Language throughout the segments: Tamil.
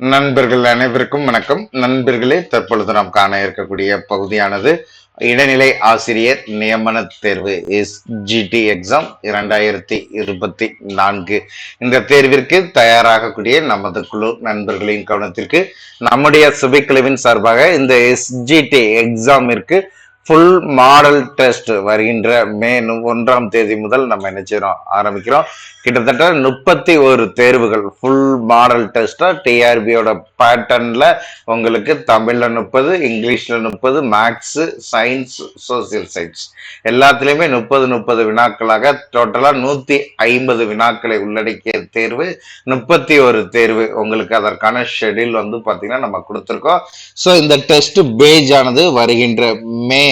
நண்பர்கள் அனைவருக்கும் வணக்கம். நண்பர்களே தற்பொழுது நாம் காண இருக்கக்கூடிய பகுதியானது இடைநிலை ஆசிரியர் நியமன தேர்வு எஸ்ஜிடி எக்ஸாம் இரண்டாயிரத்தி இருபத்தி நான்கு. இந்த தேர்விற்கு தயாராகக்கூடிய நமது குழு நண்பர்களின் கவனத்திற்கு நம்முடைய சுபைக்குழுவின் சார்பாக இந்த எஸ்ஜிடி எக்ஸாமிற்கு ஃபுல் மாடல் டெஸ்ட் வருகின்ற மே ஒன்றாம் தேதி முதல் நம்ம என்ன ஆரம்பிக்கிறோம். கிட்டத்தட்ட முப்பத்தி ஒரு தேர்வுகள் ஃபுல் மாடல் டெஸ்டா டிஆர்பியோட பேட்டர்ன்ல உங்களுக்கு தமிழ்ல முப்பது இங்கிலீஷ்ல முப்பது மேக்ஸ் சயின்ஸ் சோசியல் சயின்ஸ் எல்லாத்துலேயுமே முப்பது முப்பது வினாக்களாக டோட்டலா நூத்தி ஐம்பது வினாக்களை உள்ளடக்கிய தேர்வு. முப்பத்தி ஒரு தேர்வு உங்களுக்கு அதற்கான ஷெட்யூல் வந்து பாத்தீங்கன்னா நம்ம கொடுத்துருக்கோம். ஸோ இந்த டெஸ்ட் பேஜ் ஆனது வருகின்ற மே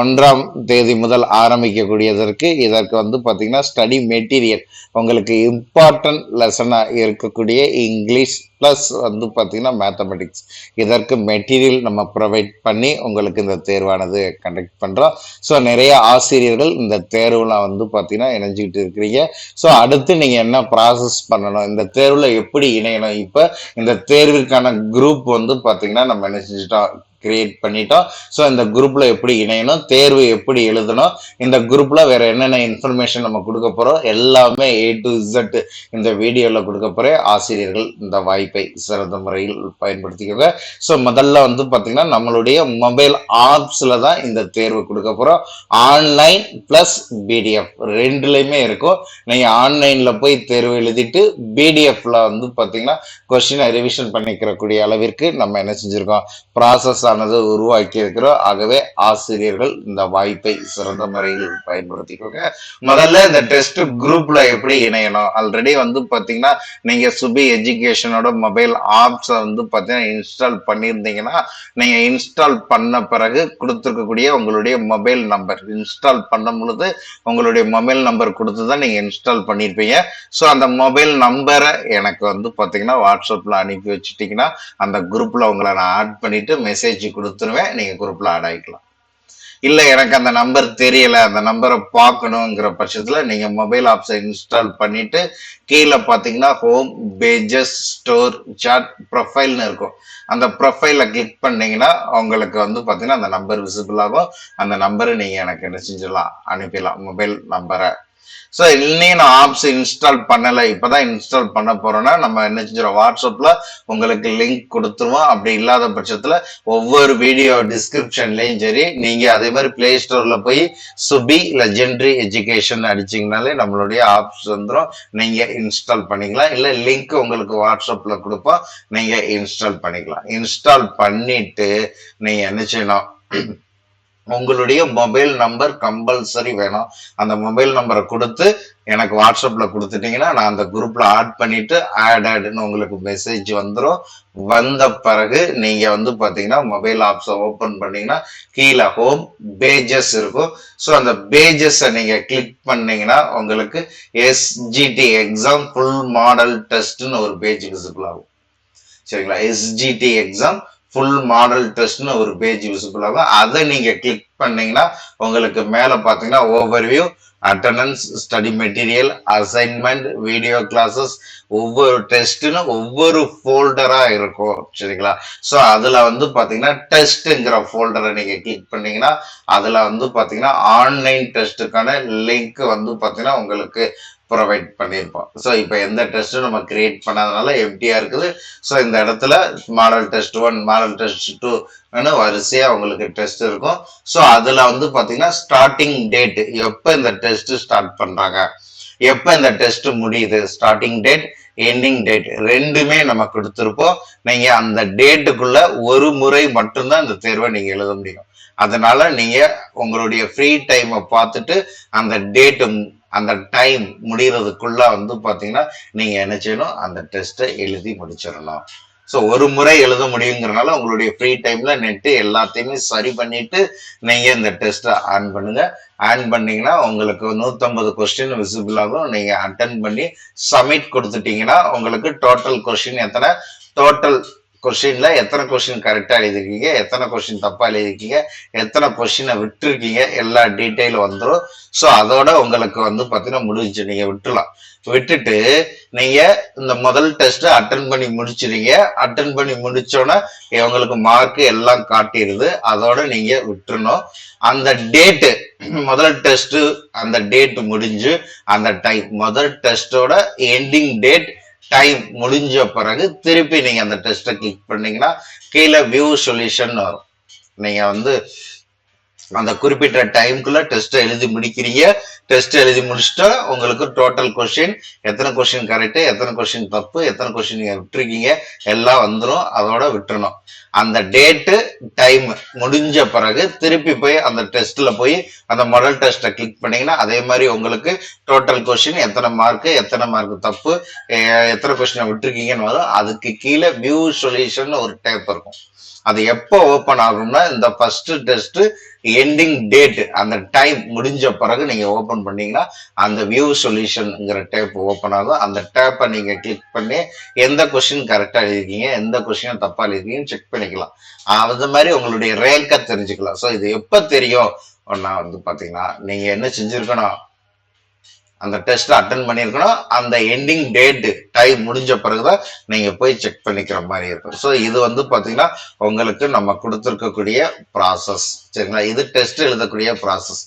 ஒன்றாம் தேதி முதல் ஆரம்பிக்கக்கூடியதற்கு இதற்கு வந்து பார்த்திங்கன்னா ஸ்டடி மெட்டீரியல் உங்களுக்கு இம்பார்ட்டன்ட் லெசனாக இருக்கக்கூடிய இங்கிலீஷ் ப்ளஸ் வந்து பார்த்திங்கன்னா மேத்தமெட்டிக்ஸ் இதற்கு மெட்டீரியல் நம்ம ப்ரொவைட் பண்ணி உங்களுக்கு இந்த தேர்வானது கண்டக்ட் பண்ணுறோம் ஸோ நிறைய ஆசிரியர்கள் இந்த தேர்வில் வந்து பார்த்திங்கன்னா இணைஞ்சிக்கிட்டு இருக்கிறீங்க. ஸோ அடுத்து நீங்கள் என்ன ப்ராசஸ் பண்ணணும்? இந்த தேர்வில் எப்படி இணையணும்? இப்போ இந்த தேர்விற்கான குரூப் வந்து பார்த்திங்கன்னா நம்ம என்ன செஞ்சுட்டோம்? கிரியேட் பண்ணிட்டோம் ஸோ இந்த குரூப்பில் எப்படி இணையணும் தேர்வு எப்படி எழுதணும் இந்த குரூப்பில் வேறு என்னென்ன இன்ஃபர்மேஷன் நம்ம கொடுக்க போகிறோம் எல்லாமே ஏ டு இசட் இந்த வீடியோவில் கொடுக்க போகிறேன் ஆசிரியர்கள் இந்த வாய்ப்பை சிறந்த முறையில் பயன்படுத்திக்கோங்க. ஸோ முதல்ல வந்து பார்த்திங்கன்னா நம்மளுடைய மொபைல் ஆப்ஸில் தான் இந்த தேர்வு கொடுக்க போகிறோம் ஆன்லைன் ப்ளஸ் பிடிஎஃப் ரெண்டுலேயுமே இருக்கும். நீங்கள் ஆன்லைனில் போய் தேர்வு எழுதிட்டு பிடிஎஃப்பில் வந்து பார்த்திங்கன்னா கொஸ்டினை ரிவிஷன் பண்ணிக்கிறக்கூடிய அளவிற்கு நம்ம என்ன செஞ்சுருக்கோம்? ப்ராசஸ் ஆனது உருவாக்கி இருக்கிறோம் ஆகவே ஆசிரியர்கள் இந்த வாய்ப்பை சிறந்த முறையில் பயன்படுத்திக்கோங்க. முதல்ல இந்த டெஸ்ட் குரூப்ல எப்படி இணையணும்? ஆல்ரெடி வந்து பாத்தீங்கன்னா நீங்க சுபி எஜுகேஷனோட மொபைல் ஆப்ஸை வந்து பாத்தீங்கன்னா இன்ஸ்டால் பண்ணியிருந்தீங்கன்னா நீங்க இன்ஸ்டால் பண்ண பிறகு கொடுத்துருக்கக்கூடிய உங்களுடைய மொபைல் நம்பர் இன்ஸ்டால் பண்ணும் பொழுது உங்களுடைய மொபைல் நம்பர் கொடுத்து தான் நீங்க இன்ஸ்டால் பண்ணியிருப்பீங்க. ஸோ அந்த மொபைல் நம்பரை எனக்கு வந்து பாத்தீங்கன்னா வாட்ஸ்அப்ல அனுப்பி வச்சுட்டீங்கன்னா அந்த குரூப்ல உங்களை நான் ஆட் பண்ணிட்டு மெசேஜ் கொடுத்துருவேன் நீங்கள் குரூப்பில் ஆட் ஆகிக்கலாம் இல்லை எனக்கு அந்த நம்பர் தெரியல அந்த நம்பரை பார்க்கணுங்கிற பட்சத்தில் நீங்கள் மொபைல் ஆப்ஸை இன்ஸ்டால் பண்ணிவிட்டு கீழே பார்த்தீங்கன்னா ஹோம் பேஜஸ் ஸ்டோர் சாட் ப்ரொஃபைல்னு இருக்கும். அந்த ப்ரொஃபைலை கிளிக் பண்ணிங்கன்னா உங்களுக்கு வந்து பார்த்தீங்கன்னா அந்த நம்பர் விசிபிள் ஆகும். அந்த நம்பரை நீங்கள் எனக்கு என்ன செஞ்சிடலாம் அனுப்பிடலாம் மொபைல் நம்பரை ஸோ இன்னையும் நான் ஆப்ஸ் இன்ஸ்டால் பண்ணலை. இப்போதான் இன்ஸ்டால் பண்ண போறோம்னா நம்ம என்ன செஞ்சிடும் வாட்ஸ்அப்ல உங்களுக்கு லிங்க் கொடுத்துருவோம். அப்படி இல்லாத பட்சத்துல ஒவ்வொரு வீடியோ டிஸ்கிரிப்ஷன்லயும் சரி நீங்க அதே மாதிரி பிளே ஸ்டோர்ல போய் சுபி லெஜெண்டரி எஜுகேஷன் அடிச்சிங்கனாலே நம்மளுடைய ஆப்ஸ் வந்துடும் நீங்க இன்ஸ்டால் பண்ணிக்கலாம். இல்ல லிங்க் உங்களுக்கு வாட்ஸ்அப்ல கொடுப்போம். நீங்க இன்ஸ்டால் பண்ணிக்கலாம். இன்ஸ்டால் பண்ணிட்டு நீங்க என்ன செய்யணும்? உங்களுடைய மொபைல் நம்பர் கம்பல்சரி வேணும். அந்த மொபைல் நம்பரை கொடுத்து எனக்கு வாட்ஸ்அப்பில் கொடுத்துட்டீங்கன்னா நான் அந்த குரூப்பில் ஆட் பண்ணிவிட்டு ஆட் ஆட்னு உங்களுக்கு மெசேஜ் வந்துடும் வந்த பிறகு நீங்கள் வந்து பார்த்தீங்கன்னா மொபைல் ஆப்ஸை ஓப்பன் பண்ணீங்கன்னா கீழே ஹோம் பேஜஸ் இருக்கும். ஸோ அந்த பேஜஸை நீங்கள் கிளிக் பண்ணிங்கன்னா உங்களுக்கு எஸ்ஜிடி எக்ஸாம் ஃபுல் மாடல் டெஸ்ட்னு ஒரு பேஜ் விசிபிள் ஆகும். சரிங்களா? எஸ்ஜிடி எக்ஸாம் ஃபுல் மாடல் டெஸ்ட்னு ஒரு பேஜ் விசிபிள் ஆகும். அதை நீங்கள் கிளிக் பண்ணீங்கன்னா உங்களுக்கு மேலே பார்த்தீங்கன்னா overview attendance study material assignment video classes ஒவ்வொரு டெஸ்ட்டுன்னு ஒவ்வொரு ஃபோல்டராக இருக்கும். சரிங்களா? ஸோ அதில் வந்து பார்த்தீங்கன்னா டெஸ்ட்டுங்கிற ஃபோல்டரை நீங்கள் கிளிக் பண்ணிங்கன்னா அதில் வந்து பார்த்தீங்கன்னா ஆன்லைன் டெஸ்ட்டுக்கான லிங்க் வந்து பார்த்தீங்கன்னா உங்களுக்கு ப்ரொவைட் பண்ணியிருப்போம். ஸோ இப்போ எந்த டெஸ்ட்டும் நம்ம கிரியேட் பண்ணாதனால எம்டியாக இருக்குது. ஸோ இந்த இடத்துல model test one model test two வரிசையாக உங்களுக்கு டெஸ்ட் இருக்கும். ஸோ அதில் வந்து பார்த்தீங்கன்னா ஸ்டார்டிங் டேட் எப்போ இந்த டெஸ்ட்டு ஸ்டார்ட் பண்ணுறாங்க எப்போ இந்த டெஸ்ட் முடியுது? ஸ்டார்டிங் டேட் எண்டிங் டேட் ரெண்டுமே நம்ம கொடுத்துருப்போம். நீங்கள் அந்த டேட்டுக்குள்ள ஒரு முறை மட்டும்தான் இந்த தேர்வை நீங்கள் எழுத முடியும். அதனால நீங்கள் உங்களுடைய ஃப்ரீ டைமை பார்த்துட்டு அந்த டேட்டு அந்த டைம் முடிகிறதுக்குள்ள வந்து பார்த்தீங்கன்னா நீங்க என்ன செய்யணும்? அந்த டெஸ்ட்டை எழுதி முடிச்சிடலாம் ஸோ ஒரு முறை எழுத முடியுங்கிறனால உங்களுடைய ஃப்ரீ டைம்ல நெட்டு எல்லாத்தையுமே சரி பண்ணிட்டு நீங்க இந்த டெஸ்ட்டை ஆன் பண்ணுங்க. ஆன் பண்ணீங்கன்னா உங்களுக்கு நூற்றம்பது கொஸ்டின் விசிபிள் ஆகும். நீங்க அட்டன் பண்ணி சப்மிட் கொடுத்துட்டீங்கன்னா உங்களுக்கு டோட்டல் கொஸ்டின் எத்தனை? டோட்டல் கொஸ்டின்ல எத்தனை கொஸ்டின் கரெக்டா எழுதிருக்கீங்க எத்தனை கொஸ்டின் தப்பா எழுதிருக்கீங்க எத்தனை கொஸ்டினை விட்டுருக்கீங்க எல்லா டீட்டெயில் வந்துடும் ஸோ அதோட உங்களுக்கு வந்து பார்த்தீங்கன்னா முடிஞ்சு நீங்க விட்டுலாம். விட்டுட்டு நீங்க இந்த முதல் டெஸ்ட் அட்டன் பண்ணி முடிச்சிருங்க. அட்டன் பண்ணி முடித்தோன்னே உங்களுக்கு மார்க் எல்லாம் காட்டிடுது அதோட நீங்க விட்டுறணும். அந்த டேட்டு முதல் டெஸ்ட் அந்த டேட் முடிஞ்சு அந்த டைம் முதல் டெஸ்டோட எண்டிங் டேட் டைம் முடிஞ்ச பிறகு திருப்பி நீங்க அந்த டெஸ்ட்டை கிளிக் பண்ணீங்கன்னா கீழே வியூ சொல்யூஷன் வரும். நீங்க வந்து அந்த குறிப்பிட்ட டைம்குள்ள டெஸ்ட் எழுதி முடிக்கிறீங்க. டெஸ்ட் எழுதி முடிச்சுட்டா உங்களுக்கு டோட்டல் கொஸ்டின் எத்தனை கொஸ்டின் கரெக்டு எத்தனை கொஸ்டின் தப்பு எத்தனை கொஸ்டின் நீங்கள் விட்டுருக்கீங்க எல்லாம் வந்துடும் அதோட விட்டுறணும். அந்த டேட்டு டைம் முடிஞ்ச பிறகு திருப்பி போய் அந்த டெஸ்ட்ல போய் அந்த மாடல் டெஸ்ட்டை கிளிக் பண்ணீங்கன்னா அதே மாதிரி உங்களுக்கு டோட்டல் கொஸ்டின் எத்தனை மார்க்கு எத்தனை மார்க் தப்பு எத்தனை கொஸ்டினை விட்டுருக்கீங்கன்னு வரும். அதுக்கு கீழே வியூ சொல்யூஷன் ஒரு டேப் இருக்கும். அது எப்போ ஓப்பன் ஆகும்னா இந்த ஃபர்ஸ்ட் டெஸ்ட் எண்டிங் டேட் அந்த டைம் முடிஞ்ச பிறகு நீங்க ஓபன் பண்ணீங்கன்னா அந்த வியூ சொல்யூஷன்ங்கிற டேப் ஓப்பன் ஆகும். அந்த டேப்பை நீங்க கிளிக் பண்ணி எந்த கொஸ்டின் கரெக்டா எழுதிருக்கீங்க எந்த கொஸ்டின் தப்பா எழுதிருக்கீங்கன்னு செக் பண்ணிக்கலாம். அது மாதிரி உங்களுடைய ரேங்கை தெரிஞ்சுக்கலாம். ஸோ இது எப்போ தெரியும்? நான் வந்து பாத்தீங்கன்னா நீங்க என்ன செஞ்சிருக்கணும்? அந்த டெஸ்ட் அட்டன் பண்ணியிருக்கணும். அந்த எண்டிங் டேட் டைம் முடிஞ்ச பிறகுதான் நீங்க போய் செக் பண்ணிக்கிற மாதிரி இருக்கும். ஸோ இது வந்து பாத்தீங்கன்னா உங்களுக்கு நம்ம கொடுத்துருக்கக்கூடிய ப்ராசஸ் சரிங்களா? இது டெஸ்ட் எழுதக்கூடிய ப்ராசஸ்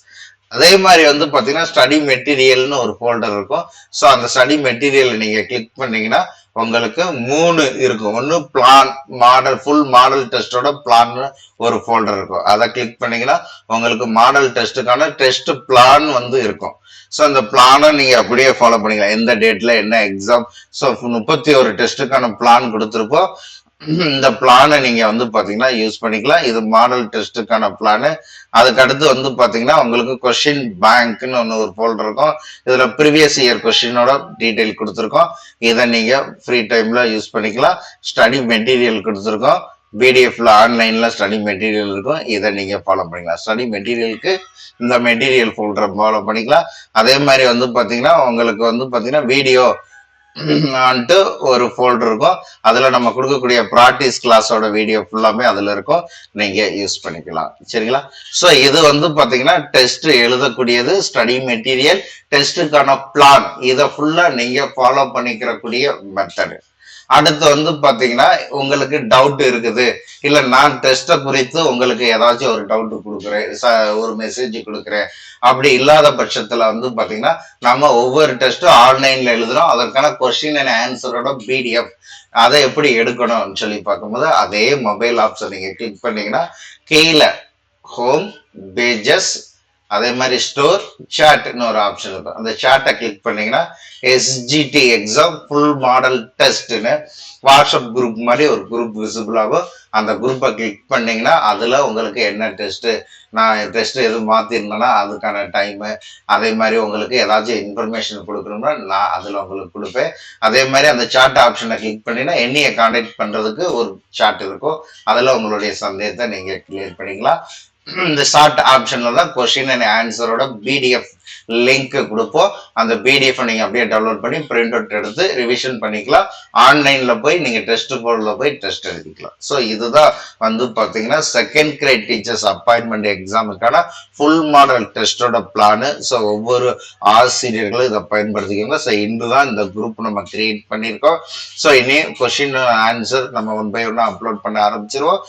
அதே மாதிரி வந்து பார்த்தீங்கன்னா ஸ்டடி மெட்டீரியல்னு ஒரு ஃபோல்டர் இருக்கும். ஸோ அந்த ஸ்டடி மெட்டீரியலை நீங்கள் கிளிக் பண்ணீங்கன்னா உங்களுக்கு மூணு இருக்கும். ஒன்று பிளான் மாடல் ஃபுல் மாடல் டெஸ்டோட பிளான் ஒரு ஃபோல்டர் இருக்கும். அதை கிளிக் பண்ணீங்கன்னா உங்களுக்கு மாடல் டெஸ்ட்டுக்கான டெஸ்ட் பிளான் வந்து இருக்கும். ஸோ அந்த பிளானை நீங்கள் அப்படியே ஃபாலோ பண்ணிக்கலாம். எந்த டேட்டில் என்ன எக்ஸாம் ஸோ முப்பத்தி ஒரு டெஸ்ட்டுக்கான பிளான் கொடுத்துருப்போம் இந்த பிளானை நீங்க வந்து பாத்தீங்கன்னா யூஸ் பண்ணிக்கலாம். இது மாடல் டெஸ்ட்டுக்கான பிளானு அதுக்கு அடுத்து வந்து பாத்தீங்கன்னா உங்களுக்கு கொஸ்டின் பேங்க்னு ஒன்று ஒரு ஃபோல்டர் இருக்கும். இதுல ப்ரீவியஸ் இயர் கொஸ்டினோட டீட்டெயில் கொடுத்துருக்கோம். இதை நீங்க ஃப்ரீ டைம்ல யூஸ் பண்ணிக்கலாம். ஸ்டடி மெட்டீரியல் கொடுத்துருக்கோம். பிடிஎஃப்ல ஆன்லைன்ல ஸ்டடி மெட்டீரியல் இருக்கும். இதை நீங்க ஃபாலோ பண்ணிக்கலாம். ஸ்டடி மெட்டீரியலுக்கு இந்த மெட்டீரியல் ஃபோல்டரை ஃபாலோ பண்ணிக்கலாம். அதே மாதிரி வந்து பாத்தீங்கன்னா உங்களுக்கு வந்து பாத்தீங்கன்னா வீடியோ வந்துட்டு ஒரு ஃபோல்டர் இருக்கும். அதுல நம்ம கொடுக்கக்கூடிய ப்ராக்டிஸ் கிளாஸோட வீடியோ ஃபுல்லாமே அதுல இருக்கும். நீங்க யூஸ் பண்ணிக்கலாம். சரிங்களா? ஸோ இது வந்து பாத்தீங்கன்னா டெஸ்ட் எழுதக்கூடியது ஸ்டடி மெட்டீரியல் டெஸ்ட்டுக்கான பிளான் இதை ஃபுல்லா நீங்க ஃபாலோ பண்ணிக்கிறக்கூடிய மெத்தடு அடுத்து வந்து பாத்தீங்கன்னா உங்களுக்கு டவுட் இருக்குது. இல்ல நான் டெஸ்ட்டை குறித்து உங்களுக்கு ஏதாச்சும் ஒரு டவுட் கொடுக்குறேன் ச- ஒரு மெசேஜ் கொடுக்குறேன். அப்படி இல்லாத பட்சத்துல வந்து பாத்தீங்கன்னா நம்ம ஒவ்வொரு டெஸ்ட்டும் ஆன்லைன்ல எழுதுறோம். அதற்கான கொஸ்டின் அண்ட் ஆன்சரோட பிடிஎஃப் அதை எப்படி எடுக்கணும்னு சொல்லி பார்க்கும்போது அதே மொபைல் ஆப்ஷன் நீங்க கிளிக் பண்ணீங்கன்னா கீழே ஹோம் பேஜஸ் அதே மாதிரி ஸ்டோர் சாட்னு ஒரு ஆப்ஷன் இருக்கும் அந்த சாட்டை கிளிக் பண்ணீங்கன்னா எஸ்ஜிடி எக்ஸாம் ஃபுல் மாடல் டெஸ்ட்னு வாட்ஸ்அப் குரூப் மாதிரி ஒரு குரூப் விசிபிள் ஆகும். அந்த குரூப்பை கிளிக் பண்ணீங்கன்னா அதில் உங்களுக்கு என்ன டெஸ்ட்டு நான் டெஸ்ட் எதுவும் மாற்றிருந்தேன்னா அதுக்கான டைமு அதே மாதிரி உங்களுக்கு ஏதாச்சும் இன்ஃபர்மேஷன் கொடுக்கணும்னா நான் அதில் உங்களுக்கு கொடுப்பேன். அதே மாதிரி அந்த சாட் ஆப்ஷனை கிளிக் பண்ணினா என்னையை காண்டாக்ட் பண்ணுறதுக்கு ஒரு சாட் இருக்கும். அதில் உங்களுடைய சந்தேகத்தை நீங்கள் கிளியர் பண்ணிக்கலாம். இந்த ஷார்ட் ஆப்ஷன்ல தான் கொஸ்டின் அண்ட் ஆன்சரோட பிடிஎஃப் லிங்க் கொடுப்போம். அந்த பிடிஎஃப் நீங்க அப்படியே டவுன்லோட் பண்ணி பிரிண்ட் அவுட் எடுத்து ரிவிஷன் பண்ணிக்கலாம். ஆன்லைன்ல போய் நீங்க டெஸ்ட் போர்டில் போய் டெஸ்ட் எழுதிக்கலாம். ஸோ இதுதான் வந்து பாத்தீங்கன்னா செகண்ட் கிரேட் டீச்சர்ஸ் அப்பாயின்மெண்ட் எக்ஸாமுக்கான ஃபுல் மாடல் டெஸ்டோட பிளானு ஸோ ஒவ்வொரு ஆசிரியர்களும் இதை பயன்படுத்திக்கோங்க. ஸோ இன்று தான் இந்த குரூப் நம்ம கிரியேட் பண்ணியிருக்கோம். ஸோ இனி கொஸ்டின் ஆன்சர் நம்ம ஒன் பை ஒன்று அப்லோட் பண்ண ஆரம்பிச்சிருவோம்.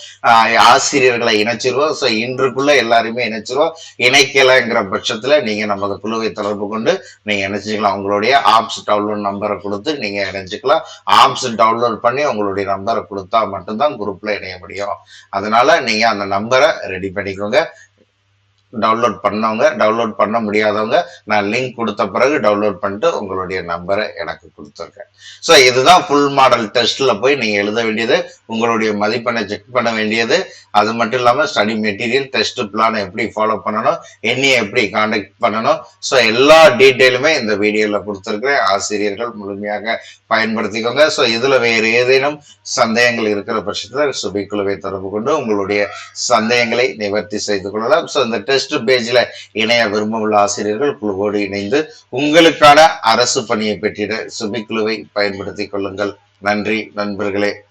ஆசிரியர்களை இணைச்சிருவோம். ஸோ இன்றுக்குள்ள எல்லாருமே இணைச்சிருவோம். இணைக்கலைங்கிற பட்சத்துல நீங்க நமது குழுவை தொடர்பு கொண்டு நீங்க இணைச்சிக்கலாம். உங்களுடைய ஆப்ஸ் டவுன்லோட் நம்பரை கொடுத்து நீங்க இணைச்சிக்கலாம் ஆப்ஸ் டவுன்லோட் பண்ணி உங்களுடைய நம்பரை கொடுத்தா மட்டும்தான் குரூப்ல இணைய முடியும். அதனால நீங்க அந்த நம்பரை ரெடி பண்ணிக்கோங்க. டவுன்லோட் பண்ணவங்க டவுன்லோட் பண்ண முடியாதவங்க நான் லிங்க் கொடுத்த பிறகு டவுன்லோட் பண்ணிட்டு உங்களுடைய நம்பரை எனக்கு கொடுத்துருக்கேன் ஸோ இதுதான் ஃபுல் மாடல் டெஸ்ட்ல போய் நீங்கள் எழுத வேண்டியது உங்களுடைய மதிப்பெண்ணை செக் பண்ண வேண்டியது. அது மட்டும் இல்லாமல் ஸ்டடி மெட்டீரியல் டெஸ்ட் பிளானை எப்படி ஃபாலோ பண்ணணும் என்னையை எப்படி காண்டாக்ட் பண்ணணும். ஸோ எல்லா டீட்டெயிலுமே இந்த வீடியோவில் கொடுத்துருக்குறேன். ஆசிரியர்கள் முழுமையாக பயன்படுத்திக்கோங்க. ஸோ இதில் வேறு ஏதேனும் சந்தேகங்கள் இருக்கிற பட்சத்தில் சுபிக்குழுவை தொடர்பு கொண்டு உங்களுடைய சந்தேகங்களை நிவர்த்தி செய்து கொள்ளலாம். ஸோ இந்த டெஸ்ட் பேஜில் இணைய விரும்புள்ள ஆசிரியர்கள் குழுவோடு இணைந்து உங்களுக்கான அரசு பணியை பெற்றிட சுபிக்குழுவை பயன்படுத்திக் கொள்ளுங்கள். நன்றி நண்பர்களே.